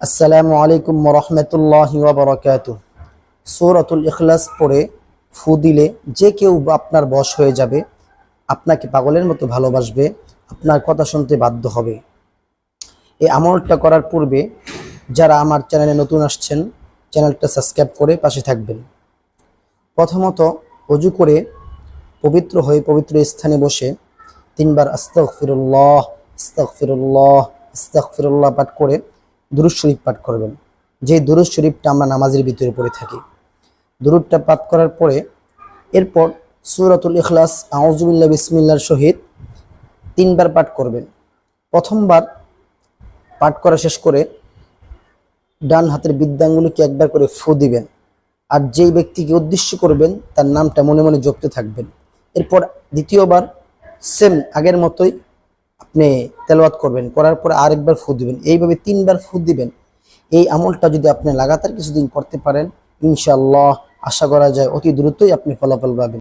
আসসালামু আলাইকুম রহমতুল্লাহ ওবরাকাত সৌরাতুল ইখলাস পড়ে ফু দিলে যে কেউ আপনার বশ হয়ে যাবে, আপনাকে পাগলের মতো ভালোবাসবে, আপনার কথা শুনতে বাধ্য হবে। এই আমলটা করার পূর্বে যারা আমার চ্যানেলে নতুন আসছেন, চ্যানেলটা সাবস্ক্রাইব করে পাশে থাকবেন। প্রথমত অজু করে পবিত্র হয়ে পবিত্র স্থানে বসে তিনবার আস্তফিরুল্লাহ আস্তফিরুল্লাহ আস্তফিরুল্লাহ পাঠ করে দুরুদ শরীফ পাঠ করবেন। যে দুরুদ শরীফটা আমরা নামাজের ভিতরে পড়ে থাকি। দুরুদটা পাঠ করার পরে এরপর সুরাতুল ইখলাস আউজুবিল্লাহ বিসমিল্লার সহিত তিনবার পাঠ করবেন। প্রথমবার পাঠ করা শেষ করে ডান হাতের বিদ্যাঙ্গুলিকে একবার করে ফু দিবেন। আর যেই ব্যক্তিকে উদ্দেশ্য করবেন, তার নামটা মনে মনে জপতে থাকবেন। এরপর দ্বিতীয়বার সেম আগের মতোই আপনি তেলাওয়াত করবেন, করার পরে আরেকবার ফু দিবেন। এইভাবে তিনবার ফু দিবেন। এই আমলটা যদি আপনি লাগাতার কিছুদিন করতে পারেন ইনশাল্লাহ আশা করা যায় অতি দ্রুতই আপনি ফলাফল পাবেন।